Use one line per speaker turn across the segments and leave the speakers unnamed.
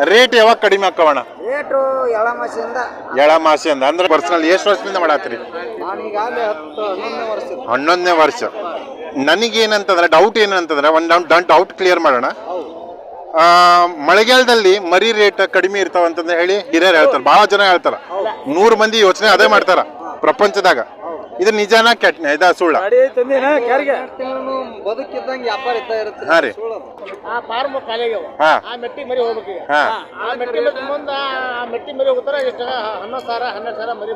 Rate ಯಾವಾಗ ಕಡಿಮೆ ಹಾಕೋಣ?
ರೇಟು ಎಳಮಾಸಿಯಿಂದ
ಎಳ ಮಾಸಿ ಅಂದ ಅಂದ್ರೆ ಪರ್ಸನಲ್ ಎಷ್ಟು ವರ್ಷದಿಂದ ಮಾಡತ್ತೀರಿ
ನಾನೀಗಾಗಲೇ ಹತ್ತು ಹನ್ನೊಂದನೇ ವರ್ಷ
ಹನ್ನೊಂದನೇ ವರ್ಷ. ನನಗೇನಂತಂದ್ರೆ ಡೌಟ್ ಏನಂತಂದ್ರೆ ಒಂದು ಡೌಟ್ ಕ್ಲಿಯರ್ ಮಾಡೋಣ. ಆ, ಮಳೆಗಾಲದಲ್ಲಿ ಮರಿ ರೇಟ್ ಕಡಿಮೆ ಇರ್ತಾವ ಅಂತಂದು ಹೇಳಿ ಹಿರಿಯರು ಹೇಳ್ತಾರೆ. ಬಹಳ ಜನ ಹೇಳ್ತಾರ. ನೂರು ಮಂದಿ ಯೋಚನೆ ಅದೇ ಮಾಡ್ತಾರ ಪ್ರಪಂಚದಾಗ. ಇದು ನಿಜಾನ ಕೆಟ್ಟ ಇದ ಸುಳ್ಳ.
ಬದುಕಿದ್ದಂಗೆ ವ್ಯಾಪಾರ ಇದ್ದ ಇರುತ್ತೆ.
ಹಾ ರೀ.
ಆ ಫಾರ್ಮ್
ಹಾ.
ಆ ಮೆಟ್ಟಿ ಮರಿ ಹೋಗ್ಬೇಕು ಈಗ
ಹಾ
ಆ ಮೆಟ್ಟಿ ಮರಿ ಮುಂದ ಆ ಮೆಟ್ಟಿ ಮರಿ ಹೋಗ್ತಾರ ಎಷ್ಟು ಹನ್ನೊಂದು ಸಾವಿರ ಹನ್ನೆರಡು ಸಾವಿರ ಮರಿ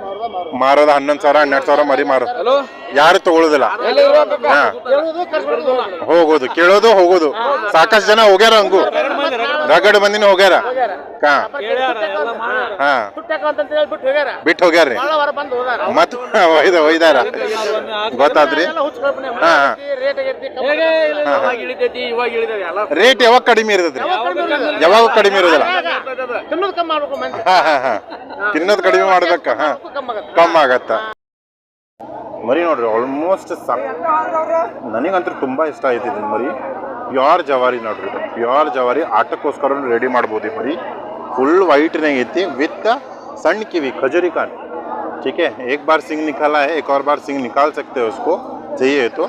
ಮಾರೋದ
ಹನ್ನೊಂದು ಸಾವಿರ ಹನ್ನೆರಡು ಸಾವಿರ ಮರಿ ಮಾರೋದು. ಯಾರು ತಗೊಳುದಿಲ್ಲ. ಹಾ.
ಹೇಳುದು ಕರ್ಸ್ಬಿಡುದು
ಹೋಗೋದು ಕೇಳೋದು ಹೋಗೋದು. ಸಾಕಷ್ಟು ಜನ ಹೋಗ್ಯಾರ ಹಂಗು. ರಗಡ್ ಮಂದಿನ ಹೋಗ್ಯಾರ. ಹಾ. ಹಾ.
ತುಟ್ಟಾಕ ಅಂತ ಹೇಳಿ ಬಿಟ್ಟು ಹೋಗ್ಯಾರ.
ಬಿಟ್ಟು ಹೋಗ್ಯಾರ್ರಿ
ಭಾಳ ವಾರ ಬಂದು ಹೋದಾರ.
ಮತ್ ಒಯ್ದ ಒಯ್ದಾರ. ಗೊತ್ತಾದ್ರಿ?
ಎಲ್ಲ ಹುಚ್ಚ ಕಲ್ಪನೆ
ಹಾ ಹಾ.
ರೇಟ್ ಆಗೈತಿ ಕಮ್ಮಿ
ಇಳಿತೈತಿ ಇವಾಗ ಇಳಿದಾವೆ ಎಲ್ಲ
ರೇಟ್ ಯಾವಾಗ ಕಡಿಮೆ ಇರ್ತದ್ರಿ ಯಾವಾಗ ಕಡಿಮೆ ಇರೋದಿಲ್ಲ
ತಿನ್ನೋದು ಕಮ್ಮಿ ಮಾಡ್ಬೇಕು ಮಂದಿ
ಹಾ ಹಾ ಹಾ ತಿನ್ನೋದು ಕಡಿಮೆ ಮಾಡ್ಬೇಕ ಹಾ
ಕಮ್ಮಿ ಆಗತ್ತೆ
ಕಮ್ಮಿ ಆಗತ್ತ ಮರಿ ನೋಡ್ರಿ ಆಲ್ಮೋಸ್ಟ್ ನನಗಂತೂ ತುಂಬಾ ಇಷ್ಟ ಆಯ್ತು ಇದು ಮರಿ ಪ್ಯೂರ್ ಜವಾರಿ ನೋಡ್ರಿ ಇದು ಪ್ಯೂರ್ ಜವಾರಿ ಆಟಕ್ಕೋಸ್ಕರ ರೆಡಿ ಮಾಡ್ಬೋದು ಈ ಮರಿ ಫುಲ್ ವೈಟ್ನಾಗ ಐತಿ ವಿತ್ ಸಣ್ಣ ಕಿವಿ खजूरी कान ठीक है एक बार सिंग निकाला है एक और बार सिंग निकाल सकते हो उसको चाहिए तो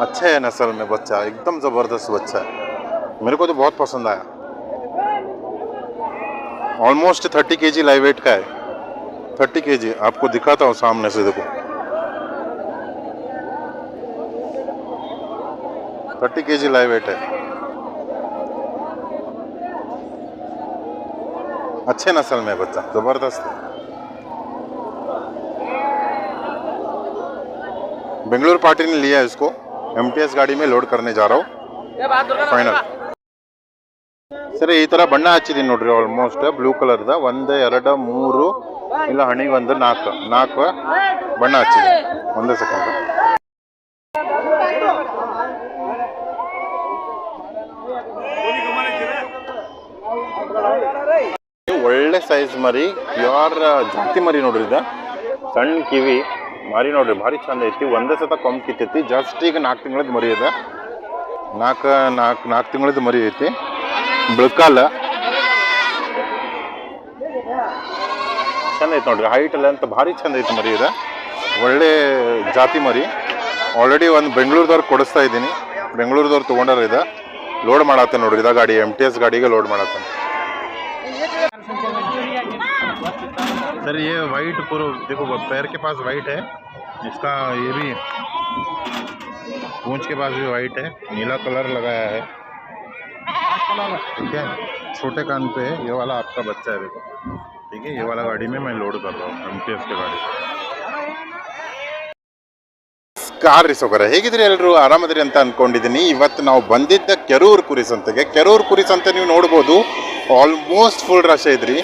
अच्छा है नस्ल में बच्चा, एकदम ज़बरदस्त बच्चा है। मेरे को तो बहुत पसंद आया। ऑलमोस्ट थर्टी के जी लाइव वेट का है। थर्टी के जी आपको दिखाता हूँ सामने से, देखो। थर्टी के जी लाइव वेट है। अच्छे नस्ल में बच्चा, ज़बरदस्त है। बेंगलुरु पार्टी ने लिया है इसको। ಎಂ ಟಿ ಎಸ್ ಗಾಡಿ ಮೇಲೆ ಲೋಡ್ ಕರ್ನೆ ಜಾರವು ಫೈನಲ್ ಸರಿ ಈ ಥರ ಬಣ್ಣ ಹಚ್ಚಿದೀನಿ ನೋಡ್ರಿ ಆಲ್ಮೋಸ್ಟ್ ಬ್ಲೂ ಕಲರ್ದ ಒಂದು ಎರಡು ಮೂರು ಇಲ್ಲ ಹಣಿಗೆ ಒಂದು ನಾಲ್ಕು. ನಾಲ್ಕು ಬಣ್ಣ ಹಚ್ಚಿದ್ದೀನಿ ಒಂದೇ ಸೆಕೆಂಡ್ ಒಳ್ಳೆ ಸೈಜ್ ಮರಿ ಪ್ಯೂರ್ ಜಾತಿ ಮರಿ ನೋಡ್ರಿ ಇದು. ಸಣ್ಣ ಕಿವಿ. ಮರಿ ನೋಡ್ರಿ ಭಾರಿ ಚಂದ ಐತಿ. ಒಂದೇ ಸತ ಕೊಂಬ್ ಕಿತ್ತೈತಿ. ಜಸ್ಟ್ ಈಗ ನಾಲ್ಕು ತಿಂಗಳದ ಮರಿ ಇದೆ ನಾಲ್ಕು ನಾಲ್ಕು ನಾಲ್ಕು ತಿಂಗಳದ ಮರಿ ಐತಿ. ಬಿಳ್ಕಾಲ ಚಂದ ಐತಿ ನೋಡ್ರಿ ಹೈಟ್ ಲೆಂತ್ ಅಂತ ಭಾರಿ ಚಂದ ಐತಿ ಮರಿ ಇದೆ ಒಳ್ಳೆ ಜಾತಿ ಮರಿ. ಆಲ್ರೆಡಿ ಒಂದು ಬೆಂಗಳೂರದವ್ರು ಕೊಡಿಸ್ತಾ ಇದ್ದೀನಿ. ಬೆಂಗಳೂರದವ್ರು ತೊಗೊಂಡಾರ ಇದೆ. ಲೋಡ್ ಮಾಡತ್ತೆ ನೋಡ್ರಿ, ಇದ ಗಾಡಿ ಎಂ ಟಿ ಎಸ್ ಗಾಡಿಗೆ ಲೋಡ್ ಮಾಡತ್ತೆ सर ये वाइट पूरा देखो पैर के पास वाइट है इसका ये भी पूंछ के पास भी वाइट है नीला कलर लगाया है ठीक है छोटे कान पे ये वाला आपका बच्चा है देखो ठीक है ये वाला गाड़ी में मैं लोड कर रहा हूँ एम टी एस के गाड़ी ಕಾರ್ ರಿಸೋಕರ ಹೇಗಿದ್ರಿ ಎಲ್ಲರೂ ಆರಾಮದ್ರಿ ಅಂತ ಅನ್ಕೊಂಡಿದ್ದೀನಿ ಇವತ್ತು ನಾವು ಬಂದಿದ್ದ ಕೆರೂರು ಕುರಿ ಸಂತೆಗೆ ಕೆರೂರು ಕುರಿ ಸಂತೆ ನೀವು ನೋಡ್ಬೋದು ಆಲ್ಮೋಸ್ಟ್ ಫುಲ್ ರಶ್ ಐತ್ರಿ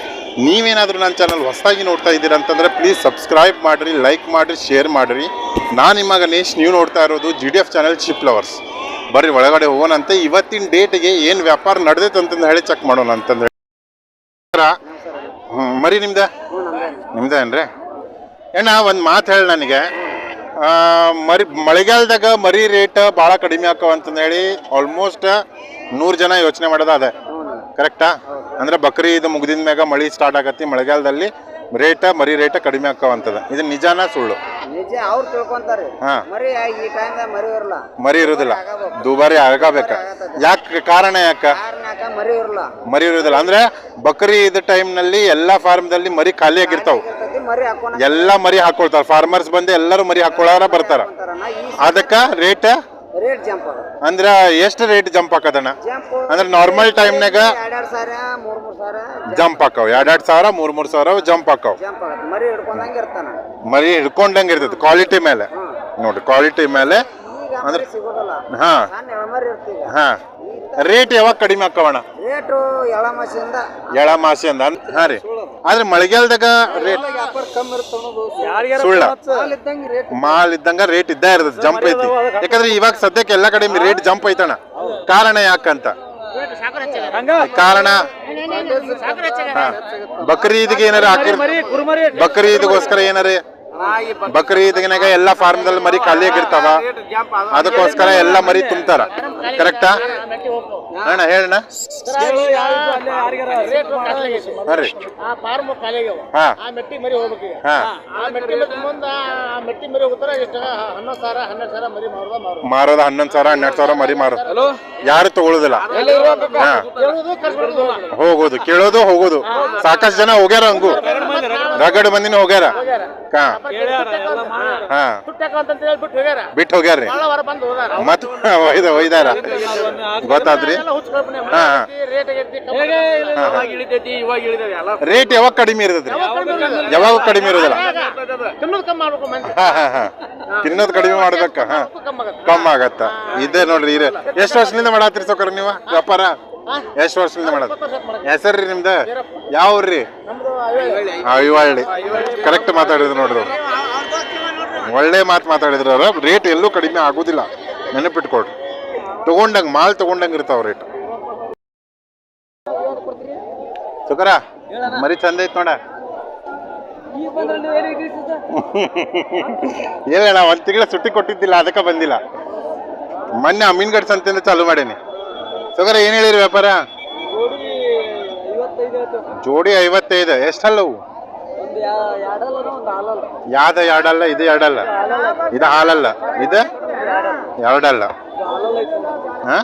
ನೀವೇನಾದರೂ ನನ್ನ ಚಾನಲ್ ಹೊಸದಾಗಿ ನೋಡ್ತಾ ಇದ್ದೀರಾ ಅಂತಂದ್ರೆ ಪ್ಲೀಸ್ ಸಬ್ಸ್ಕ್ರೈಬ್ ಮಾಡಿರಿ ಲೈಕ್ ಮಾಡಿರಿ ಶೇರ್ ಮಾಡಿರಿ. ನಾನು ನಿಮ್ಮ ಗಣೇಶ್, ನೀವು ನೋಡ್ತಾ ಇರೋದು G D F channel sheep lovers ಬರ್ರಿ, ಒಳಗಡೆ ಹೋಗೋಣಂತೆ ಇವತ್ತಿನ ಡೇಟ್ಗೆ ಏನು ವ್ಯಾಪಾರ ನಡೆದೈತೆ ಅಂತಂದು ಹೇಳಿ ಚೆಕ್ ಮಾಡೋಣ ಅಂತಂದರೆ. ಹ್ಞೂ ಮರಿ ನಿಮ್ದ? ನಿಮ್ದೇನ್ರಿ ಅಣ್ಣ, ಒಂದು ಮಾತು ಹೇಳಿ ನನಗೆ. ಮರಿ, ಮಳೆಗಾಲದಾಗ ಮರಿ ರೇಟ್ ಭಾಳ ಕಡಿಮೆ ಆಕವ ಅಂತಂದು ಹೇಳಿ ಆಲ್ಮೋಸ್ಟ್ ನೂರು ಜನ ಯೋಚನೆ ಮಾಡೋದು ಅದೇ. ಕರೆಕ್ಟಾ? ಅಂದ್ರೆ ಬಕ್ರಿ ಇದು ಮುಗ್ದಿದ ಮ್ಯಾಗ ಮಳಿ ಸ್ಟಾರ್ಟ್ ಆಗತ್ತಿ ಮಳೆಗಾಲದಲ್ಲಿ ರೇಟ ಮರಿ ರೇಟ ಕಡಿಮೆ ಆಕವಂತದ ಇದು ನಿಜಾನ ಸುಳ್ಳು?
ನಿಜ ಅವ್ರು ತಿಳ್ಕೊಂತಾರೆ.
ಹಾ.
ಮರಿ ಈ ಟೈಮ್ದಾಗ ಮರಿ ಇರಲ್ಲ.
ಮರಿ ಇರುದಿಲ್ಲ. ದುಬಾರಿ ಆಗಬೇಕ. ಯಾಕೆ ಕಾರಣ ಯಾಕ?
ಮರಿ ಇರಲ್ಲ.
ಮರಿ ಇರುದಿಲ್ಲ. ಅಂದ್ರೆ ಬಕ್ರಿ ಇದ ಟೈಮ್ನಲ್ಲಿ ಎಲ್ಲಾ ಫಾರ್ಮ್ದಲ್ಲಿ ಮರಿ ಖಾಲಿ ಆಗಿರ್ತಾವ.
ಇರ್ತೈತಿ ಮರಿ ಹಾಕೋಣ.
ಎಲ್ಲಾ ಮರಿ ಹಾಕೊಳ್ತಾರ. ಫಾರ್ಮರ್ಸ್ ಬಂದು ಎಲ್ಲರೂ ಮರಿ ಹಾಕೊಳ್ಳಾರ ಬರ್ತಾರ.
ಅದಕ್ಕೆ ಈ
ಅದಕ್ಕ ರೇಟ್
ರೇಟ್ ಜಂಪ್ ಆಗುತ್ತೆ.
ಅಂದ್ರ ಎಷ್ಟು ರೇಟ್ ಜಂಪ್ ಹಾಕದಣ್ಣ?
ಜಂಪ್
ಅಂದ್ರೆ ನಾರ್ಮಲ್ ಟೈಮ್ನಾಗ
ಎರಡೆರಡು ಸಾವಿರ ಮೂರ್ ಮೂರ್ ಸಾವಿರ
ಜಂಪ್ ಹಾಕವ್. ಎರಡೆರಡು ಸಾವಿರ ಮೂರ್ ಮೂರ್ ಸಾವಿರ ಜಂಪ್ ಹಾಕವ್.
ಜಂಪ್ ಆಗುತ್ತೆ. ಮರಿ ಹಿಡ್ಕೊಂಡಂಗೆ ಇರ್ತಾನ.
ಮರಿ ಹಿಡ್ಕೊಂಡಂಗೆ ಇರ್ತೈತಿ. ಕ್ವಾಲಿಟಿ ಮೇಲೆ. ನೋಡ್ರಿ ಕ್ವಾಲಿಟಿ ಮೇಲೆ
ಅಂದ್ರೆ ಹಾಂ ಸಿಗೋದಲ್ಲ.
ಹಾ.
ಸಣ್ಣ ಎಳಮರಿ ಇರ್ತೀಗ?
ಹಾ. ರೇಟ್ ಯಾವಾಗ ಕಡಿಮೆ ಹಾಕೋಣ
ರೇಟು ಎಳಮಾಸಿಯಿಂದ
ಎಳ ಮಾಸಿ ಅಂದ ಹಾ ರೀ. ಆದ್ರೆ ಮಳೆಗಾಲದಾಗ ರೇಟ್
ವ್ಯಾಪಾರ ಕಮ್ಮಿ ಇರುತ್ತೆ ಅನ್ನೋದು
ಸುಳ್ಳ.
ಇದ್ದಂಗೆ ರೇಟ್
ಮಾಲ್ ಇದ್ದಂಗ ರೇಟ್ ಇದ್ದೇ ಇರ್ತದೆ ಜಂಪ್ ಐತಿ. ಯಾಕಂದ್ರೆ ಇವಾಗ ಸದ್ಯಕ್ಕೆ ಎಲ್ಲಾ ಕಡೆ ರೇಟ್ ಜಂಪ್ ಐತಣ ಕಾರಣ ಯಾಕಂತ? ಕಾರಣ? ಬಕ್ರೀದ್ಗೆ ಏನಾರ ಹಾಕಿರ್ ಬಕ್ರೀದ್ಗೋಸ್ಕರ ಏನಾರ ಬಕ್ರಿ ಈದಿನಾಗ ಎಲ್ಲ ಫಾರ್ಮ್ದಲ್ಲಿ ಮರಿ ಖಾಲಿಯಾಗಿರ್ತಾವ ಅದಕ್ಕೋಸ್ಕರ ಎಲ್ಲ ಮರಿ ತುಂಬ್ತಾರ. ಕರೆಕ್ಟಾ ಅಣ್ಣ ಹೇಳಣ್ಣ.
ರೇಟ್ ಕಾಸ್ಟ್ಲಿ ಆಗೈತಿ
ಹಾಂ. ರೀ
ಆ ಫಾರ್ಮ್ ಖಾಲಿ ಆಗ್ಯಾವ
ಹಾ.
ಆ ಮೆಟ್ಟಿ ಮರಿ ಹೋಗ್ಬೇಕು
ಹಾ
ಆ ಮೆಟ್ಟಿ ಮರಿ ಆ ಮೆಟ್ಟಿ ಮರಿ ಹೋಗ್ತಾರ ಎಷ್ಟು ಹನ್ನೊಂದು ಸಾವಿರ ಹನ್ನೆರಡು ಸಾವಿರ ಮರಿ ಮಾರೋದ.
ಹನ್ನೊಂದು ಸಾವಿರ ಹನ್ನೆರಡು ಸಾವಿರ ಮರಿ ಮಾರೋದು ಯಾರು ತಗೊಳುದಿಲ್ಲ ಹೋಗೋದು ಕೇಳೋದು ಹೋಗೋದು. ಸಾಕಷ್ಟು ಜನ ಹೋಗ್ಯಾರ ಹಂಗು. ರಗಡ್ ಮಂದಿನ ಹೋಗ್ಯಾರ. ಹಾ. ಹಾ.
ಹೋಗ್ಯಾರ.
ಬಿಟ್ಟು ಹೋಗ್ಯಾರ್ರಿ
ಹೋದಾರ.
ಮತ್ ಒಯ್ದ ಒಯ್ದಾರ. ಗೊತ್ತಾದ್ರಿ ಹಾ.
ರೇಟ್
ಯಾವಾಗ ಕಡಿಮೆ ಇರ್ತದ್ರಿ ಯಾವಾಗ ಕಡಿಮೆ ಇರೋದಿಲ್ಲ?
ತಿನ್ನೋದ್
ಹಾ ಹಾ ಹಾ. ತಿನ್ನೋದು ಕಡಿಮೆ ಮಾಡ್ಬೇಕ ಹಾ.
ಕಮ್ಮಿ ಆಗತ್ತೆ.
ಇದೇ ನೋಡ್ರಿ ಇರೇ ಎಷ್ಟು ವರ್ಷದಿಂದ ಮಾಡತ್ತೀರಿ ಸೌಕರ್ ನೀವು? ವ್ಯಾಪಾರ? ಎಷ್ಟು ವರ್ಷದಿಂದ ಮಾಡತ್ ಹೆಸರ್ರಿ ನಿಮ್ದ? ಯಾವ್ರಿ. ಐವಳ್ಳಿ ಕರೆಕ್ಟ್ ಮಾತಾಡಿದ್ರು ನೋಡಿದ್ರು. ಒಳ್ಳೆ ಮಾತು ಮಾತಾಡಿದ್ರು ಅವ್ರ. ರೇಟ್ ಎಲ್ಲೂ ಕಡಿಮೆ ಆಗೋದಿಲ್ಲ. ನೆನಪಿಟ್ಕೊಳ್ರಿ. ತಗೊಂಡಂಗೆ, ಮಾಲ್ ತಗೊಂಡಂಗೆ ಇರ್ತಾವ ರೇಟ್ ಸುಕರ, ಮರಿ ಚಂದ ಐತ್ ನೋಡ. ಏನ ಒಂದ್ ತಿಂಗಳ ಸುಟ್ಟಿ ಕೊಟ್ಟಿದ್ದಿಲ್ಲ, ಅದಕ್ಕೆ ಬಂದಿಲ್ಲ. ಮೊನ್ನೆ ಅಮೀನ್ಗಡ್ ಸಂತೆಯಿಂದ ಚಾಲು ಮಾಡೇನಿ. ಸುಗರ ಏನ್ ಹೇಳಿರಿ ವ್ಯಾಪಾರ? ಜೋಡಿ ಐವತ್ತೈದು ಎಷ್ಟಲ್ಲವು? ಯಾವ್ದ ಎರಡಲ್ಲ ಇದು ಎರಡಲ್ಲ? ಇದು ಹಾಲಲ್ಲ ಇದು ಎರಡಲ್ಲ.
ಹಾಲಲ್ಲ ಐತಿ
ಹಾ?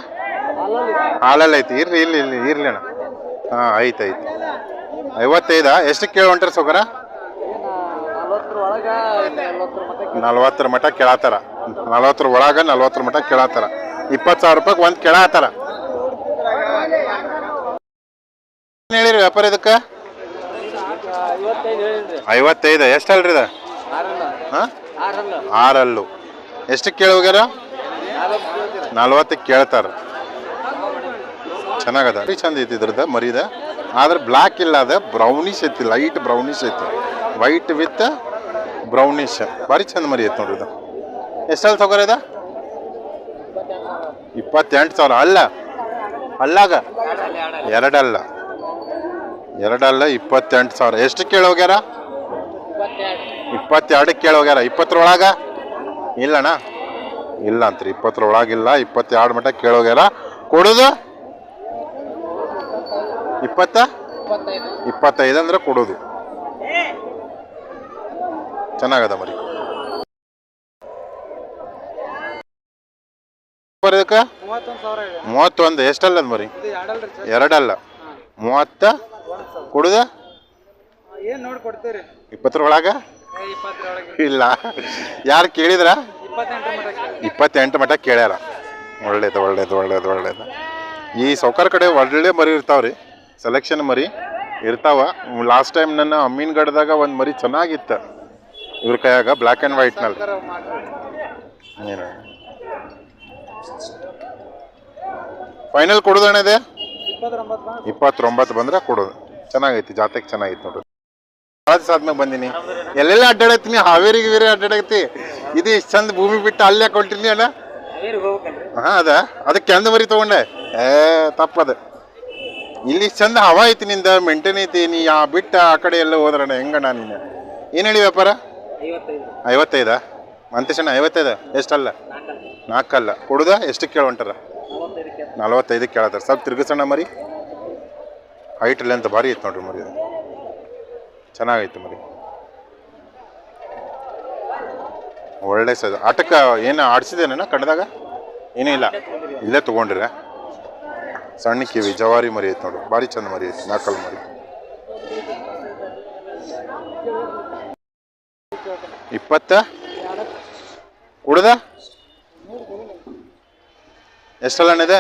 ಹಾಲಲ್ಲ
ಹಾಲಲ್ಲ ಐತಿ ಇರ್ಲಿ ಇರ್ಲಿ ಇಲ್ಲಿ ಇರ್ಲಿ ಅಣ್ಣ. ಹಾ ಐತೆ ಐತಿ ಐವತ್ತೈದ? ಎಷ್ಟು ಕೇಳಿ ಹೊಂಟ್ರಿ ಸೌಕರ
ನಲ್ವತ್ತರ
ಮಟ ಕೇಳತ್ತಾರ ನಲ್ವತ್ತರ ಒಳಗ ನಲ್ವತ್ತರ ಮಟ ಕೇಳತ್ತಾರ ಇಪ್ಪತ್ತು ಸಾವಿರ ರೂಪಾಯಿ ಒಂದ್ ಕೇಳತ್ತಾರ ಏನ್ ಹೇಳಿರಿ ವ್ಯಾಪಾರ ಇದಕ್ಕ?
ಐವತ್ತೈದು ಎಷ್ಟು
ಅಲ್ರಿ ಎಷ್ಟಲ್ರಿ ಇದು?
ಆರಲ್ಲ.
ಎಷ್ಟು ಕೇಳಿ ಹೋಗ್ಯಾರ? ನಲ್ವತ್ತಕ್ಕೆ ಕೇಳ್ತಾರ. ಚೆನ್ನಾಗದ. ರೀ ಚಂದ ಐತಿ ಇದ್ರದ ಮರಿದ. ಆದ್ರೆ ಬ್ಲ್ಯಾಕ್ ಇಲ್ಲ ಅದ ಬ್ರೌನಿಶ್ ಐತಿ ಲೈಟ್ ಬ್ರೌನಿಶ್ ಐತಿ. ವೈಟ್ ವಿತ್ ಬ್ರೌನಿಶ್ ಭಾರಿ ಚಂದ ಮರಿ ಐತಿ ನೋಡ್ರಿ ಇದು. ಎಷ್ಟಲ್ಲಿ ತಗೋರ ಇದ? ಇಪ್ಪತ್ತೆಂಟು ಸಾವಿರ. ಅಲ್ಲ. ಅಲ್ಲಾಗ? ಎರಡಲ್ಲ. ಎರಡಲ್ಲ ಇಪ್ಪತ್ತೆಂಟು ಸಾವಿರ. ಎಷ್ಟು ಕೇಳೋಗ್ಯಾರ? ಇಪ್ಪತ್ತೆರಡಕ್ಕೆ ಕೇಳಿ ಹೋಗ್ಯಾರ ಇಪ್ಪತ್ತರೊಳಗ? ಇಲ್ಲಣ್ಣ. ಇಲ್ಲ ಅಂತ್ರಿ ಇಪ್ಪತ್ತರೊಳಗಿಲ್ಲ ಇಪ್ಪತ್ತೆರಡು ಮಟ್ಟ ಕೇಳೋಗ್ಯಾರ. ಕೊಡೋದು? ಇಪ್ಪತ್ತ? ಇಪ್ಪತ್ತೈದು ಅಂದ್ರೆ ಕೊಡೋದು. ಚೆನ್ನಾಗದ ಮರಿ. ಇದಕ್ಕೆ
ಮೂವತ್ತೊಂದು
ಎಷ್ಟಲ್ಲ ಮರಿ? ಎರಡಲ್ಲ. ಮೂವತ್ತ? ಕೊಡುದ?
ಏನು ನೋಡಿ ಕೊಡ್ತೀರಿ?
ಇಪ್ಪತ್ತರೊಳಗ
ಇಪ್ಪತ್ತರೊಳಗೆ
ಇಲ್ಲ. ಯಾರು ಕೇಳಿದ್ರ? ಇಪ್ಪತ್ತೆಂಟು ಮಠ ಕೇಳ್ಯಾರ. ಒಳ್ಳೇದು ಒಳ್ಳೇದು ಒಳ್ಳೇದು ಒಳ್ಳೇದು. ಈ ಸೌಕರ್ ಕಡೆ ಒಳ್ಳೆ ಮರಿ ಇರ್ತಾವ್ರಿ ಸೆಲೆಕ್ಷನ್ ಮರಿ ಇರ್ತಾವ. ಲಾಸ್ಟ್ ಟೈಮ್ ನನ್ನ ಅಮೀನ್ಗಢದಾಗ ಒಂದು ಮರಿ ಚೆನ್ನಾಗಿತ್ತು. ಇವ್ರ ಕೈಯಾಗ ಬ್ಲ್ಯಾಕ್ ಆ್ಯಂಡ್ ವೈಟ್ನಲ್ಲಿ ಏನು ಫೈನಲ್ ಕೊಡೋದಣ್ಣ ಇದೆ?
ಇಪ್ಪತ್ತೊಂಬತ್ತು
ಬಂದ್ರೆ ಕೊಡೋದು. ಚೆನ್ನಾಗೈತಿ, ಜಾತ್ರೆಗೆ ಚೆನ್ನಾಗೈತಿ ನೋಡ್ರಿ. ಭಾಳ ದಿವಸ ಬಂದೀನಿ. ಎಲ್ಲೆಲ್ಲ ಅಡ್ಡಾಡತ್ತೀನಿ ಹಾವೇರಿ ಗಿವೇರಿ ಅಡ್ಡಾಡತ್ತಿ. ಇದು ಇಷ್ಟು ಚಂದ ಭೂಮಿ ಬಿಟ್ಟು ಅಲ್ಲೇ ಕೊಟ್ಟಿರ್ಲಿ ಅಣ್ಣ. ಹಾ, ಅದ. ಅದಕ್ಕೆ ಕೆಂದ ಮರಿ ತಗೊಂಡೆ. ಏ, ತಪ್ಪದ. ಇಲ್ಲಿ ಚಂದ ಹವಾ ಐತಿ ನಿಂದ, ಮೆಂಟೇನ್ ಐತಿ, ನೀ ಆ ಬಿಟ್ಟ ಆ ಕಡೆ ಎಲ್ಲ ಹೋದ್ರಣ್ಣ, ಹೆಂಗಣ್ಣ ನೀನು? ಏನು ಹೇಳಿ ವ್ಯಾಪಾರ?
ಐವತ್ತೈದು.
ಮಂತೇಶಣ್ಣ, ಐವತ್ತೈದ? ಎಷ್ಟಲ್ಲ? ನಾಲ್ಕಲ್ಲ ಕೊಡುದ? ಎಷ್ಟು ಕೇಳೊಂಟಾರ ನಲವತ್ತೈದು ಕೇಳತ್ತಾರ. ಸ್ವಲ್ಪ ತಿರ್ಗಿಸೋಣ ಮರಿ. ಹೈಟ್ ಲೆಂತ್ ಭಾರಿ ಐತೆ ನೋಡ್ರಿ ಮರಿ. ಚೆನ್ನಾಗೈತೆ ಮರಿ. ಒಳ್ಳೆ ಸೈಜ್ ಆಟಕ್ಕೆ ಏನು ಆಡಿಸಿದೇನ ಕಣ್ಣದಾಗ? ಏನೂ ಇಲ್ಲ. ಇಲ್ಲೇ ತೊಗೊಂಡಿರ? ಸಣ್ಣ ಕಿವಿ ಜವಾರಿ ಮರಿ ಐತೆ ನೋಡು ಭಾರಿ ಚಂದ ಮರಿ ಐತಿ ನಾಲ್ಕಲ್ ಮರಿ. ಇಪ್ಪತ್ತ? ಕುಡ್ದ ಎಷ್ಟಲ್ಲ ಇದೆ?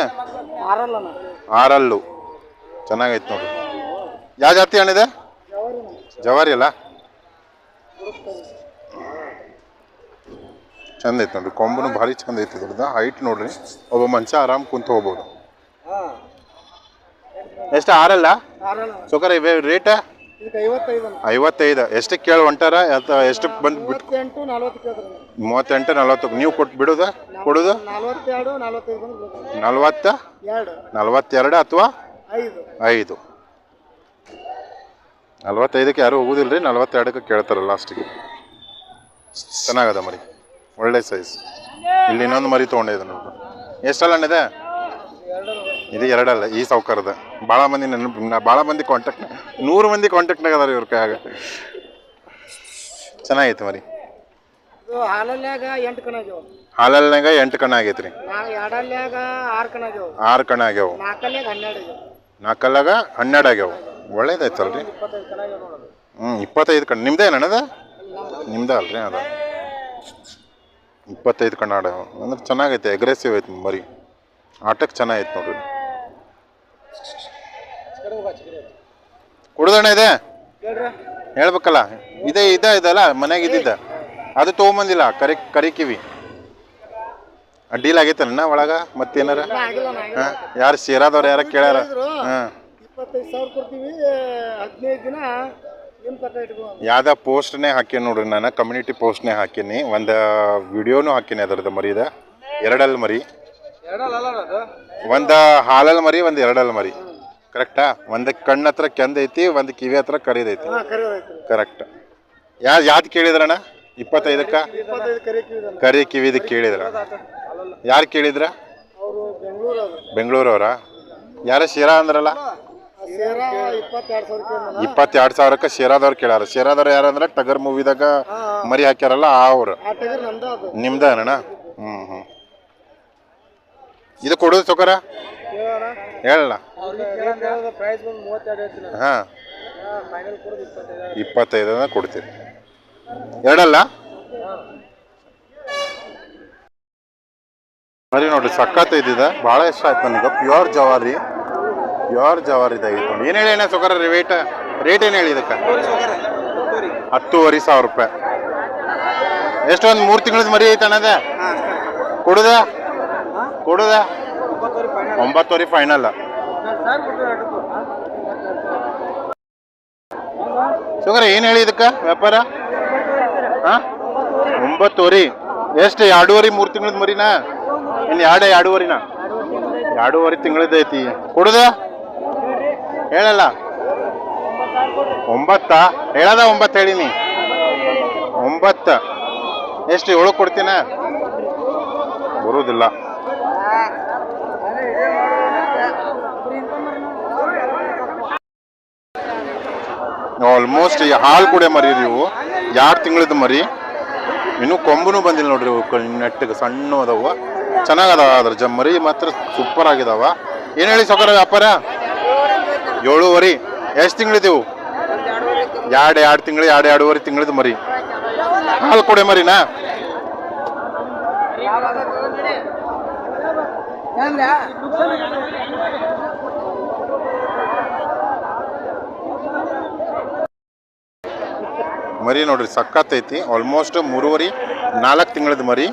ಆರಲ್ಲು.
ಚೆನ್ನಾಗೈತೆ ನೋಡಿ ಯಾವ ಜಾತಿ ಹಣ್ಣಿದೆ ಜವಾರಿ ಅಲ್ಲ? ಚಂದ ಐತೆ ನೋಡ್ರಿ. ಕೊಂಬನು ಭಾರಿ ಚಂದ ಐತೆ ಇದ್ರದ್ದು ಹೈಟ್ ನೋಡ್ರಿ. ಒಬ್ಬ ಮನುಷ್ಯ ಆರಾಮ್ ಕುಂತ ಹೋಗ್ಬೋದು. ಎಷ್ಟು ಆರಲ್ಲ ಸುಕರ ಇವೆ. ರೇಟ?
ಐವತ್ತೈದು.
ಎಷ್ಟಕ್ಕೆ ಕೇಳಿ ಹೊಂಟಾರ? ಅಥವಾ ಎಷ್ಟಕ್ಕೆ ಬಂದು ಬಿಟ್ಟು
ಮೂವತ್ತೆಂಟು ನಲ್ವತ್ತು
ನೀವು ಕೊಟ್ಟು ಬಿಡೋದ? ಕೊಡುದು. ನಲ್ವತ್ತ? ನಲ್ವತ್ತೆರಡು ಅಥವಾ
ಐದು.
ನಲ್ವತ್ತೈದಕ್ಕೆ ಯಾರು ಹೋಗುದಿಲ್ಲ ರೀ ನಲ್ವತ್ತೆರಡಕ್ಕೆ ಕೇಳ್ತಾರೆ ಲಾಸ್ಟಿಗೆ ಚೆನ್ನಾಗದ ಮರಿ. ಒಳ್ಳೆ ಸೈಜ್ ಇಲ್ಲಿ ಇನ್ನೊಂದು ಮರಿ ತೊಗೊಂಡಿದ್ದೆ ನೋಡ್ರಿ. ಎಷ್ಟಲ್ಲ ಇದೆ? ಇದು ಎರಡಲ್ಲ ಈ ಸೌಕರ್ಯದ ಭಾಳ ಮಂದಿ ನೆನಪು ಭಾಳ ಮಂದಿ ಕಾಂಟ್ಯಾಕ್ಟ್ ನೂರು ಮಂದಿ ಕಾಂಟ್ಯಾಕ್ಟ್ನಾಗ ಅದಾರ ಇವ್ರ ಕೈಯಾಗ. ಚೆನ್ನಾಗೈತೆ ಮರಿ.
ಇದು ಹಾಲಲ್ಯಾಗ ಎಂಟು ಕಣ ಆಗ್ಯಾವ.
ಹಾಲಲ್ನಾಗ ಎಂಟು ಕಣ ಆಗೈತ್ರಿ.
ಆರು ಕಣ ಆಗ್ಯಾವ.
ನಾಲ್ಕಲ್ಲಾಗ ಹನ್ನೆರಡು ಆಗ್ಯಾವ.
ಆಗ್ಯಾವ ನೋಡೋದು
ಹ್ಞೂ ಇಪ್ಪತ್ತೈದು ಕಣ್ಣು. ನಿಮ್ಮದೇ ಏನದ ನಿಮ್ದೇ ಅಲ್ರಿ, ಅದ. ಇಪ್ಪತ್ತೈದು ಕಣ್ಣು ಆಡ್ಯಾವ ಅಂದ್ರೆ ಚೆನ್ನಾಗೈತೆ ಅಗ್ರೆಸಿವ್ ಐತೆ ಮರಿ. ಆಟಕ್ಕೆ ಚೆನ್ನಾಗೈತೆ ನೋಡ್ರಿ. ಕುಡ್ದಣ್ಣ ಇದೆ? ಹೇಳ್ಬೇಕಲ್ಲ. ಇದೇ, ಇದೆ ಇದಲ್ಲ ಮನೆಗೆ ಇದ್ದಿದ್ದ. ಅದು ತೊಗೊಂಬಂದಿಲ್ಲ, ಕರಿ ಕರಿ ಕಿವಿ ಡೀಲ್ ಆಗೈತನ ಒಳಗ ಮತ್ತೇನಾರ? ಹಾಂ? ಯಾರು ಸೇರಾದವ್ರು ಯಾರ ಕೇಳ್ಯಾರ? ಹಾಂ.
ಇಪ್ಪತ್ತೈದು ಸಾವಿರ ಕೊಡ್ತೀವಿ ಹದಿನೈದು ದಿನ ನಿಮ್ಮ ತಕ್ಕ ಇಟ್ಕೊ
ಯಾವ್ದ ಪೋಸ್ಟ್ನೇ ಹಾಕೀನಿ ನೋಡ್ರಿ ನಾನು ಕಮ್ಯುನಿಟಿ ಪೋಸ್ಟ್ನೇ ಹಾಕೀನಿ. ಒಂದು ವಿಡಿಯೋನು ಹಾಕೀನಿ ಅದರದ್ದು ಮರಿದ ಎರಡಲ್ ಮರಿ.
ಎರಡಲ್ಲ ಅದು
ಒಂದು ಹಾಲಲ್ ಮರಿ ಒಂದು ಎರಡಲ್ ಮರಿ. ಕರೆಕ್ಟಾ ಒಂದು ಕಣ್ಣ ಹತ್ರ ಕೆಂದೈತಿ ಒಂದು ಕಿವಿ ಹತ್ರ ಕರಿದೈತಿ ಕರೆಕ್ಟ್ ಯಾ ಯಾವ್ದು ಕೇಳಿದ್ರಣ್ಣ? ಇಪ್ಪತ್ತೈದಕ್ಕ
ಇಪ್ಪತ್ತೈದು ಕರೆ
ಕಿವಿದ ಕೇಳಿದ್ರ? ಯಾರು ಕೇಳಿದ್ರ?
ಅವರು ಬೆಂಗಳೂರು ಅದು
ಬೆಂಗಳೂರವ್ರ? ಯಾರ ಶಿರಾ ಅಂದ್ರಲ್ಲ?
ಇಪ್ಪತ್ತೆರಡು
ಸಾವಿರಕ್ಕೆ ಶೇರಾದವ್ರು ಕೇಳ್ಯಾರ ಶೇರಾದವ್ರು ಯಾರಂದ್ರೆ? ಟಗರ್ ಮೂವಿದಾಗ ಮರಿ ಹಾಕ್ಯಾರಲ್ಲ ಆ ಅವ್ರು. ನಿಮ್ದ ಅಣ್ಣ ಹ್ಞೂ ಹ್ಞೂ ಇದು ಕೊಡೋದು
ತಗೋರ
ಹೇಳಲ್ಲ ಹಾಂ.
ಇಪ್ಪತ್ತೈದು
ಕೊಡ್ತೀರಿ. ಎರಡಲ್ಲ? ಮರಿ ನೋಡ್ರಿ, ಸಖತ್ ಇದ್ದಿದೆ. ಭಾಳ ಇಷ್ಟ ಆಯ್ತು ನನಗೆ. ಪ್ಯೂರ್ ಜವಾರಿ. ಪ್ಯೂರ್ ಜವಾರಿದಾಗಿತ್ತು ನೋಡಿ. ಏನು ಹೇಳಿ ಅಣ್ಣ ರೀ ರೇಟ್ ರೇಟ್ ಏನು ಹೇಳಿ ಇದಕ್ಕೆ? ಹತ್ತುವರೆ ಸಾವಿರ ರೂಪಾಯಿ. ಎಷ್ಟು ಒಂದು ಮೂರು ತಿಂಗಳದ ಮರಿ ಐತೆ ಅನ್ನೋದೇ ಕೊಡುದ? ಕೊಡುದ? ಒಂಬತ್ತುವರೆ ಫೈನಲ್ ಸುಗರ ಏನು ಹೇಳಿ ಇದಕ್ಕೆ ವ್ಯಾಪಾರ? ಒಂಬತ್ತುವರೆ. ಎಷ್ಟು, ಎರಡೂವರೆ, ಮೂರು ತಿಂಗಳದ ಮರಿನಾ? ಇನ್ನು ಎರಡ, ಎರಡೂವರಿನಾ? ಎರಡೂವರೆ ತಿಂಗಳದ ಐತಿ ಕೊಡುದ? ಹೇಳಲ್ಲ. ಒಂಬತ್ತ. ಹೇಳದ ಒಂಬತ್ತು ಹೇಳಿನಿ. ಒಂಬತ್ತ. ಎಷ್ಟು, ಏಳು ಕೊಡ್ತೀನ? ಬರುವುದಿಲ್ಲ ಆಲ್ಮೋಸ್ಟ್ ಹಾಲು ಕುಡಿಯ ಮರಿ ನೀವು ಎರಡು ತಿಂಗಳಿದ್ದು ಮರಿ? ಇನ್ನೂ ಕೊಂಬುನು ಬಂದಿಲ್ಲ ನೋಡ್ರಿ ನೆಟ್ಟಿಗೆ ಸಣ್ಣ ಅದಾವ ಚೆನ್ನಾಗದಾವ ಅದ್ರ ಜ ಮರಿ ಮಾತ್ರ ಸೂಪರ್ ಆಗಿದಾವ. ಏನು ಹೇಳಿ ಸೊಕರ ವ್ಯಾಪಾರ? ಏಳುವರೆ. ಎಷ್ಟು ತಿಂಗಳಿದೆವು ಎರಡು ಎರಡು ತಿಂಗಳು, ಎರಡು, ಎರಡೂವರೆ ತಿಂಗಳಿದ್ದು ಮರಿ. ಹಾಲು ಕೊಡೆ ಮರಿನಾ? ಮರಿ ನೋಡ್ರಿ ಸಖತ್ತೈತಿ ಆಲ್ಮೋಸ್ಟ್ ಮೂರುವರೆ, ನಾಲ್ಕು ತಿಂಗಳದ ಮರಿ.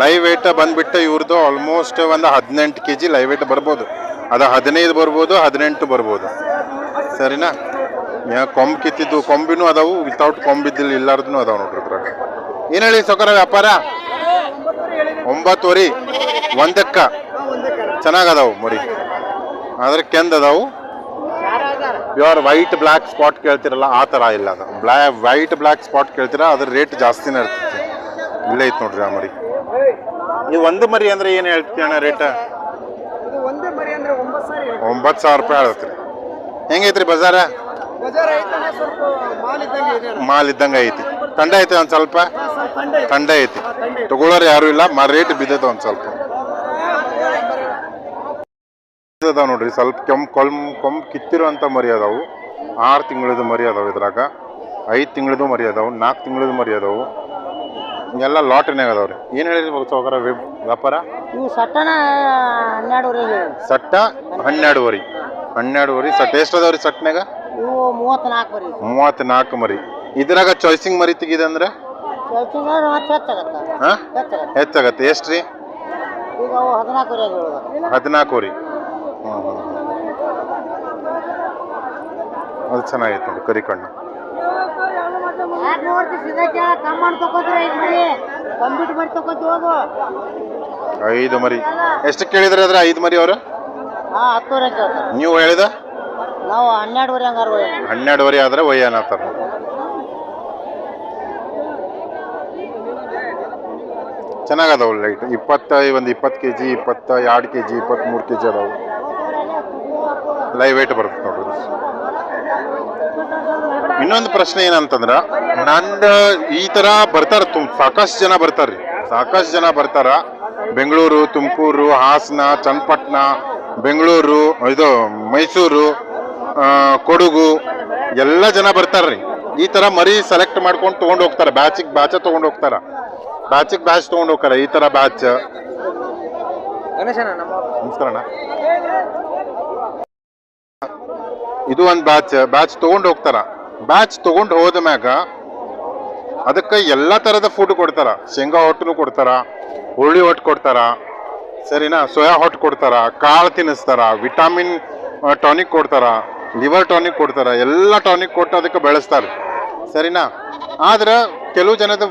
ಲೈವ್ ವೇಟ್ ಬಂದ್ಬಿಟ್ಟು ಇವ್ರದ್ದು ಆಲ್ಮೋಸ್ಟ್ ಒಂದು ಹದಿನೆಂಟು ಕೆ ಜಿ ಲೈವ್ ವೇಟ್ ಬರ್ಬೋದು. ಅದು ಹದಿನೈದು ಬರ್ಬೋದು, ಹದಿನೆಂಟು ಬರ್ಬೋದು. ಸರಿನಾ? ಯಾ, ಕೊಂಬ್ ಕಿತ್ತಿದ್ದು, ಕೊಂಬಿನೂ ಅದಾವು ವಿತೌಟ್ ಕೊಂಬಿದ್ದಿಲ್ಲ ಇಲ್ಲಾರ್ದು ಅದಾವ ನೋಡ್ರಿ ಇದ್ರಾಗ. ಏನು ಹೇಳಿ ಸೊಕರ ವ್ಯಾಪಾರ? ಒಂಬತ್ತುವರಿ, ಒಂದಕ್ಕ. ಚೆನ್ನಾಗದಾವು ಮರಿ. ಆದ್ರೆ ಕೆಂದ್ ಅದಾವು. ಪ್ಯೂರ್ ವೈಟ್ ಬ್ಲ್ಯಾಕ್ ಸ್ಪಾಟ್ ಕೇಳ್ತಿರಲ್ಲ ಆ ಥರ ಇಲ್ಲ ಅದು. ಬ್ಲ್ಯಾ ವೈಟ್ ಬ್ಲ್ಯಾಕ್ ಸ್ಪಾಟ್ ಕೇಳ್ತೀರ ಅದ್ರ ರೇಟ್ ಜಾಸ್ತಿನೇ ಇರ್ತೈತಿ. ಇಲ್ಲೇ ಐತೆ ನೋಡ್ರಿ ಆ ಮರಿ. ಈ ಒಂದು ಮರಿ ಅಂದ್ರೆ ಏನು ಹೇಳ್ತೀವಿ ಅಣ್ಣ ರೇಟ್
ಒಂಬತ್ತು ಸಾವಿರ
ರೂಪಾಯಿ ಹೇಳತ್ರಿ ಹೆಂಗೈತ್ರಿ ಬಜಾರ?
ಮಾಲ್ ಇದ್ದಂಗೆ
ಐತಿ. ತಂಡ ಐತೆ ಒಂದು ಸ್ವಲ್ಪ?
ತಂಡ ಐತೆ.
ತಗೊಳ್ಳೋರು ಯಾರು ಇಲ್ಲ ಮಾ ರೇಟ್ ಬಿದ್ದೈತೆ ಒಂದು ಸ್ವಲ್ಪ. ಅದಾವ ನೋಡ್ರಿ. ಸ್ವಲ್ಪ ಕೆಂಪ್ ಕೊಳ್ ಕೊಂಬ್ ಕಿತ್ತಿರುವಂಥ ಮರಿ ಅದಾವು ಆರು ತಿಂಗಳದು ಮರಿ ಅದಾವು ಇದ್ರಾಗ. ಐದು ತಿಂಗಳದು ಮರಿ ಅದಾವು ನಾಲ್ಕು ತಿಂಗಳದು ಮರಿ ಅದಾವು ಎಲ್ಲ ಅದಾವ ರೀ ಏನು ಹೇಳಿದ್ರಿ ಸೌಕರ ವ್ಯಾಪಾರ?
ಸಟ್ಟ ಹನ್ನೆರಡುವರಿ ಹನ್ನೆರಡುವರಿ
ಸಟ್ಟ ಹನ್ನೆರಡುವರೆ. ಹನ್ನೆರಡುವರೆ. ಸಟ್ ಎಷ್ಟು ಅದಾವ್ರಿ ಸಟ್ನಾಗ
ಇವು ಮೂವತ್ತ್ನಾಲ್ಕು
ಮರಿ. ಇದ್ರಾಗ ಚಾಯ್ಸಿಂಗ್ ಮರಿ ತೆಗಿದೆ ಅಂದ್ರೆ?
ಹೆಚ್ಚಾಗತ್ತ.
ಎಷ್ಟ್ರಿ? ರೀ ಹದಿನಾಲ್ಕು ರೀ ಅದು ಚೆನ್ನಾಗಿತ್ತು ನೋಡಿ ಕರಿ ಕಣ್ಣು.
ಐದು ಮರಿ. ಕಂಪ್ಯೂಟ್ ಮಾಡಿ ಹೋಗು
ಐದು ಮರಿ ಎಷ್ಟು ಕೇಳಿದ್ರೆ ಅದ್ರ ಐದು ಮರಿ ಅವರು ನೀವು ಹೇಳಿದ?
ನಾವು ಹನ್ನೆರಡುವರೆ
ಹನ್ನೆರಡುವರೆ ಆದ್ರೆ ಒಯ್ಯ ಚೆನ್ನಾಗದವು ಚೆನ್ನಾಗದಾವು ಲೈಟ್ ಇಪ್ಪತ್ತ ಒಂದು ಇಪ್ಪತ್ತು ಕೆ ಜಿ ಇಪ್ಪತ್ತ ಎರಡು ಕೆ ಜಿ ಇಪ್ಪತ್ತ್ಮೂರು ಕೆ ಜಿ ಅದಾವು. ಲೈವ್ ವೇಟ್ ಬರುತ್ತೆ ನೋಡ್ರಿ ಇನ್ನೊಂದು ಪ್ರಶ್ನೆ ಏನಂತಂದ್ರ ನಂದು ಈ ತರ ಬರ್ತಾರ ತುಮ್ ಸಾಕಷ್ಟು ಜನ ಬರ್ತಾರ್ರಿ ಸಾಕಷ್ಟು ಜನ ಬರ್ತಾರ. ಬೆಂಗಳೂರು ತುಮಕೂರು ಹಾಸನ ಚನ್ನಪಟ್ಟಣ ಬೆಂಗಳೂರು ಇದು ಮೈಸೂರು ಕೊಡಗು ಎಲ್ಲ ಜನ ಬರ್ತಾರ್ರಿ ಈ ತರ ಮರಿ ಸೆಲೆಕ್ಟ್ ಮಾಡ್ಕೊಂಡು ತಗೊಂಡ್ ಹೋಗ್ತಾರ. ಬ್ಯಾಚಿಗೆ ಬ್ಯಾಚ ತಗೊಂಡ್ ಹೋಗ್ತಾರ. ಬ್ಯಾಚಿಗೆ ಬ್ಯಾಚ್ ತಗೊಂಡ್ ಹೋಗ್ತಾರ. ಈ ತರ ಬ್ಯಾಚ್ ನಮಸ್ಕಾರ. ಇದು ಒಂದು ಬ್ಯಾಚ್ ಬ್ಯಾಚ್ ತಗೊಂಡ್ ಹೋಗ್ತಾರ. ಬ್ಯಾಚ್ ತೊಗೊಂಡು ಹೋದ ಮ್ಯಾಗ ಅದಕ್ಕೆ ಎಲ್ಲ ತರದ ಫುಡ್ ಕೊಡ್ತಾರ. ಶೇಂಗಾ ಹೊಟ್ಟನು ಕೊಡ್ತಾರ, ಹುರುಳಿ ಹೊಟ್ಟು ಕೊಡ್ತಾರ, ಸರಿನಾ? ಸೋಯಾ ಹೊಟ್ಟು ಕೊಡ್ತಾರ, ಕಾಳು ತಿನ್ನಿಸ್ತಾರ ವಿಟಾಮಿನ್ ಟಾನಿಕ್ ಕೊಡ್ತಾರ ಲಿವರ್ ಟಾನಿಕ್ ಕೊಡ್ತಾರ, ಎಲ್ಲ ಟಾನಿಕ್ ಕೊಟ್ಟು ಅದಕ್ಕೆ ಬೆಳೆಸ್ತಾರೆ. ಸರಿನಾ? ಆದ್ರೆ ಕೆಲವು ಜನದ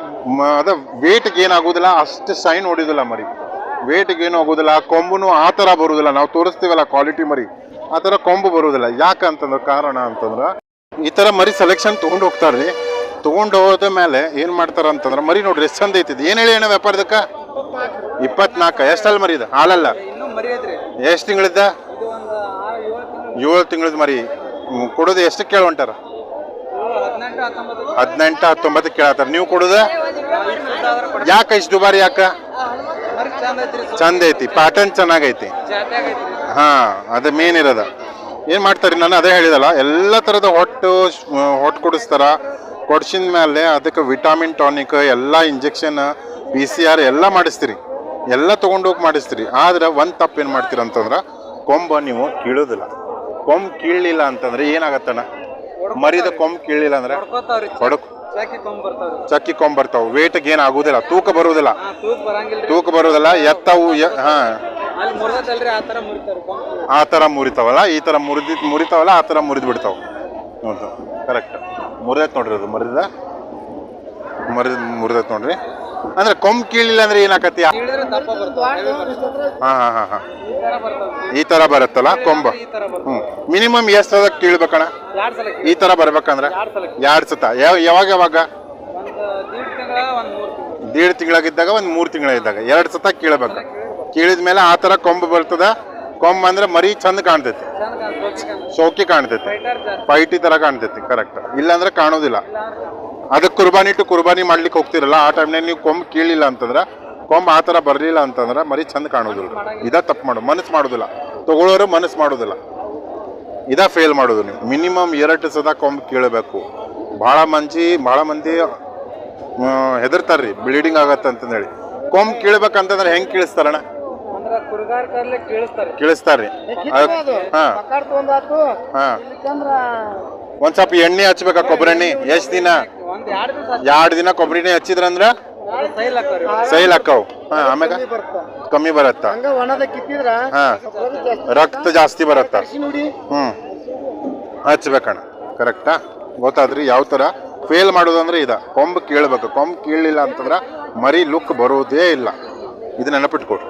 ಅದ ವೇಟ್ ಗೇನ್ ಆಗೋದಿಲ್ಲ ಅಷ್ಟು ಸೈನ್ ಹೊಡಿಯೋದಿಲ್ಲ ಮರಿ. ವೇಟ್ ಗೇನ್ ಆಗೋದಿಲ್ಲ ಕೊಂಬುನು ಆ ಥರ ಬರುವುದಿಲ್ಲ ನಾವು ತೋರಿಸ್ತೀವಲ್ಲ ಕ್ವಾಲಿಟಿ ಮರಿ. ಆ ಥರ ಕೊಂಬು ಬರುವುದಿಲ್ಲ. ಯಾಕಂತಂದ್ರೆ ಕಾರಣ ಅಂತಂದ್ರೆ ಈ ಥರ ಮರಿ ಸೆಲೆಕ್ಷನ್ ತೊಗೊಂಡು ಹೋಗ್ತಾರ್ರಿ ತೊಗೊಂಡು ಹೋದ ಮೇಲೆ ಏನು ಮಾಡ್ತಾರೆ ಅಂತಂದ್ರೆ ಮರಿ ನೋಡ್ರಿ, ಎಷ್ಟು ಚಂದ ಐತಿದ್ ಏನು ಹೇಳಿ ಅಣ್ಣ ವ್ಯಾಪಾರದಕ್ಕೆ ಇಪ್ಪತ್ನಾಲ್ಕು. ಎಷ್ಟಲ್ಲಿ ಮರಿ ಇದೆ? ಹಾಲಲ್ಲ? ಎಷ್ಟು ತಿಂಗಳಿದ್ದ?
ಏಳು ತಿಂಗಳು
ಏಳು ತಿಂಗಳದ ಮರಿ. ಕೊಡೋದು ಎಷ್ಟು ಕೇಳೊಂಟಾರ
ಹದಿನೆಂಟು, ಹತ್ತೊಂಬತ್ತು
ಕೇಳತ್ತಾರ. ನೀವು ಕೊಡೋದು? ಯಾಕೆ ಇಷ್ಟು ದುಬಾರಿ ಯಾಕ?
ಚಂದ
ಐತಿ. ಪ್ಯಾಟರ್ನ್ ಚೆನ್ನಾಗೈತಿ. ಹಾ ಅದು ಮೇನ್ ಇರೋದ. ಏನು ಮಾಡ್ತಾರೆ ನಾನು ಅದೇ ಹೇಳಿದಲ್ಲ ಎಲ್ಲ ಥರದ ಹೊಟ್ಟು ಹೊಟ್ಟು ಕುಡಿಸ್ತಾರ. ಕೊಡ್ಸಿದ ಮೇಲೆ ಅದಕ್ಕೆ ವಿಟಾಮಿನ್ ಟಾನಿಕ್ ಎಲ್ಲ ಇಂಜೆಕ್ಷನ್ ಬಿ ಸಿ ಆರ್ ಎಲ್ಲ ಮಾಡಿಸ್ತೀರಿ. ಎಲ್ಲ ತೊಗೊಂಡೋಗಿ ಮಾಡಿಸ್ತೀರಿ. ಆದ್ರೆ ಒಂದು ತಪ್ಪು ಏನು ಮಾಡ್ತೀರ ಅಂತಂದ್ರೆ ಕೊಂಬ ನೀವು ಕೀಳೋದಿಲ್ಲ. ಕೊಂಬ್ ಕೀಳಲಿಲ್ಲ ಅಂತಂದ್ರೆ ಏನಾಗತ್ತಣ್ಣ? ಮರಿದ ಕೊಂಬ್ ಕೀಳಲಿಲ್ಲ ಅಂದ್ರೆ? ಹೊಡಕು ಚಕ್ಕಿ ಕೊಂಬ್ ಬರ್ತಾವ. ವೇಟ್ ಏನ್ ಆಗುದಿಲ್ಲ. ತೂಕ ಬರುವುದಿಲ್ಲ
ತೂಕ್
ಬರುವುದಿಲ್ಲ ಎತ್ತವು ಎ- ಹಾ.
ಆ ತರ
ಥರ ಮುರಿತಾವಲ್ಲ ಈ ಥರ ಮುರಿದ ಮುರಿತಾವಲ್ಲ ಆ ಥರ ಮುರಿದು ಬಿಡ್ತಾವ. ಹೌದು ಕರೆಕ್ಟ್ ಮುರಿದೈತೆ ನೋಡ್ರಿ ಅದು ಮುರಿದ? ಮುರಿದ ಮುರಿದೈತೆ ನೋಡ್ರಿ. ಅಂದ್ರೆ ಕೊಂಬ್ ಕೀಳಿಲ್ಲ ಅಂದ್ರೆ ಏನಾಕತಿ ಹಾ ಹಾ ಹಾ ಹಾ.
ಈ ತರ
ಬರುತ್ತಲ್ಲ ಕೊಂಬ?
ತರ
ಹ್ಮ್. ಮಿನಿಮಮ್ ಎಷ್ಟು ಸಲ ಕೀಳ್ಬೇಕಣ್ಣ
ಎರಡ್
ಈ ತರ ಬರ್ಬೇಕಂದ್ರೆ?
ಎರಡ್
ಸತ? ಯಾವ ಯಾವಾಗ ಯಾವಾಗ?
ದೀಡ್ ತಿಂಗಳಾಗಿದ್ದಾಗ ಒಂದ್ ಮೂರ್ ತಿಂಗಳು.
ತಿಂಗಳಿದ್ದಾಗ ಎರಡು ಸತ ಕೀಳಬೇಕು. ಕೀಳಿದ ಮೇಲೆ ಆ ಥರ ಕೊಂಬು ಬರ್ತದ. ಕೊಂಬ್ ಅಂದ್ರೆ ಮರಿ ಚಂದ ಕಾಣ್ತೈತಿ.
ಸೋಕಿ ಕಾಣ್ತೈತಿ.
ಪೈಟಿ ತರ ಕಾಣ್ತೈತಿ ಕರೆಕ್ಟ್ ಇಲ್ಲಾಂದ್ರೆ ಕಾಣೋದಿಲ್ಲ. ಅದಕ್ಕೆ ಕುರ್ಬಾನಿ ಇಟ್ಟು ಕುರ್ಬಾನಿ ಮಾಡ್ಲಿಕ್ಕೆ ಹೋಗ್ತಿರಲ್ಲ, ಆ ಟೈಮ್ನಲ್ಲಿ ನೀವು ಕೊಂಬ್ ಕೀಳಿಲ್ಲ ಅಂತಂದ್ರೆ, ಕೊಂಬ್ ಆ ಥರ ಬರಲಿಲ್ಲ ಅಂತಂದ್ರೆ ಮರಿ ಚಂದ ಕಾಣೋದಿಲ್ಲ. ಇದ ತಪ್ಪು ಮಾಡು, ಮನಸ್ಸು ಮಾಡೋದಿಲ್ಲ. ತಗೊಳ್ಳೋರು ಮನಸ್ಸು ಮಾಡೋದಿಲ್ಲ. ಇದ ಫೇಲ್ ಮಾಡೋದು ನೀವು. ಮಿನಿಮಮ್ ಎರಡು ಸದ ಕೊಂಬ್ ಕೀಳಬೇಕು. ಭಾಳ ಮಂದಿ ಭಾಳ ಮಂದಿ ಹೆದರ್ತಾರ್ರಿ ಬ್ಲೀಡಿಂಗ್ ಆಗತ್ತೆ ಅಂತಂದೇಳಿ ಕೊಂಬ್ ಕೀಳ್ಬೇಕಂತಂದ್ರೆ ಹೆಂಗೆ ಕೀಳಿಸ್ತಾರಣ್ಣ? ಕೀಳಿಸ್ತಾರ್ರಿ. ಹಾಂ.
ಇಲ್ಲಿಕಂದ್ರ
ಒಂದ್ ಸ್ವಲ್ಪ ಎಣ್ಣೆ ಹಚ್ಬೇಕಾ ಕೊಬ್ಬರಿ ಎಣ್ಣೆ? ಎಷ್ಟು ದಿನ?
ಎರಡ್
ದಿನ ಕೊಬ್ಬರಿ ಎಣ್ಣೆ ಹಚ್ಚಿದ್ರಂದ್ರ?
ಸೈಲ್
ಹಾಕವ್. ಹಾ ಆಮ್ಯಾಗ? ಕಮ್ಮಿ ಬರತ್ತ? ಹಾ. ರಕ್ತ ಜಾಸ್ತಿ ಬರತ್ತ? ಹ್ಮ್. ಹಚ್ಬೇಕಣ್ಣ. ಕರೆಕ್ಟಾ? ಗೊತ್ತಾದ್ರಿ ಯಾವ ಥರ ಫೇಲ್ ಮಾಡೋದಂದ್ರೆ ಇದ. ಕೊಂಬ್ ಕೀಳ್ಬೇಕು. ಕೊಂಬ್ ಕೇಳಿಲ್ಲ ಅಂತಂದ್ರೆ ಮರಿ ಲುಕ್ ಬರೋದೇ ಇಲ್ಲ. ಇದು ನೆನಪಿಟ್ಕೊಡ್ರಿ